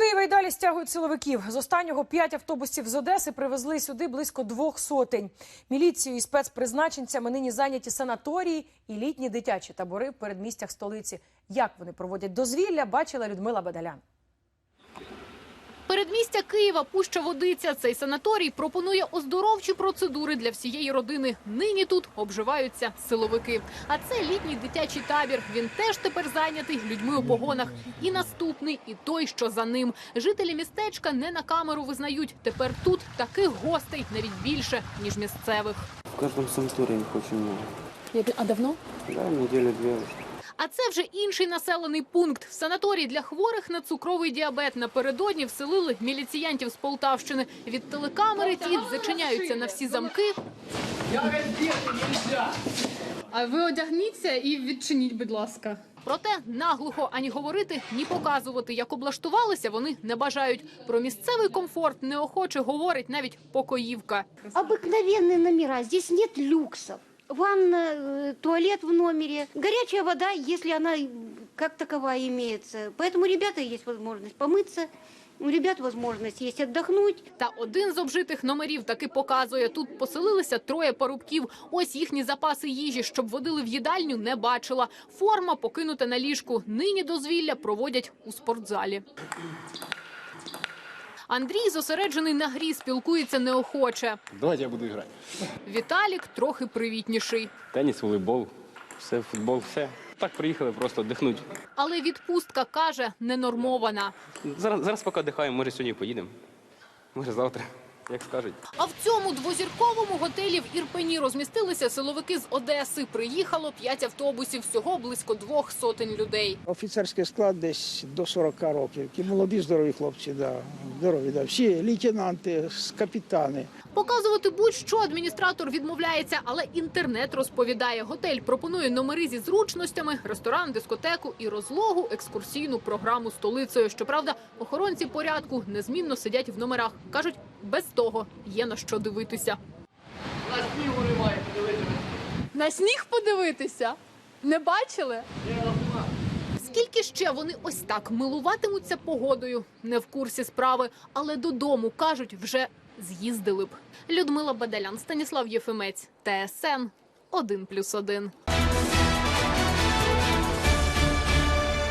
Києва й далі стягують силовиків. З останнього п'ять автобусів з Одеси привезли сюди близько двох сотень. Міліцією і спецпризначенцями нині зайняті санаторії і літні дитячі табори в передмістях столиці. Як вони проводять дозвілля, бачила Людмила Бадалян. Передмістя Києва Пуща Водиця. Цей санаторій пропонує оздоровчі процедури для всієї родини. Нині тут обживаються силовики. А це літній дитячий табір. Він теж тепер зайнятий людьми у погонах. І наступний, і той, що за ним. Жителі містечка не на камеру визнають. Тепер тут таких гостей навіть більше ніж місцевих. В каждом санатории их очень много. А давно? Да, неделю-две уже. А це вже інший населений пункт. Санаторій для хворих на цукровий діабет напередодні вселили міліціянтів з Полтавщини. Від телекамери ті зачиняються на всі замки. А ви одягніться і відчиніть, будь ласка. Проте наглухо ані говорити, ні показувати, як облаштувалися, вони не бажають. Про місцевий комфорт неохоче говорить навіть покоївка. Обыкновенные номера, здесь нет люксов Ванна, э, туалет в номере, горячая вода, если она э, как таковая имеется. Поэтому у ребята есть возможность помыться, у ребят возможность есть отдохнуть. Та один з обжитих номерів таки показує. Тут поселилися троє парубків. Ось їхні запаси їжі, щоб водили в їдальню, не бачила. Форма покинута на ліжку. Нині дозвілля проводять у спортзалі. Андрій зосереджений на грі, спілкується неохоче. Давайте я буду грати. Віталік трохи привітніший. Теніс, волейбол, все, футбол, все. Так приїхали просто дихнути. Але відпустка каже ненормована. Зараз, зараз поки дихаємо, може сьогодні поїдемо. Може завтра, як скажуть. А в цьому двозірковому готелі в Ірпені розмістилися силовики з Одеси. Приїхало п'ять автобусів, всього близько двох сотень людей. Офіцерський склад десь до 40 років. Ті молоді, здорові хлопці, да. здорові, да. всі лейтенанти, капітани. Показувати будь-що адміністратор відмовляється, але інтернет розповідає. Готель пропонує номери зі зручностями, ресторан, дискотеку і розлогу екскурсійну програму столицею. Щоправда, охоронці порядку незмінно сидять в номерах. кажуть, без того є на що дивитися. На сніг подивитися? Не бачили? Скільки ще вони ось так милуватимуться погодою? Не в курсі справи, але додому кажуть, вже з'їздили б. Людмила Бадалян, Станіслав Єфимець, ТСН 1+,1.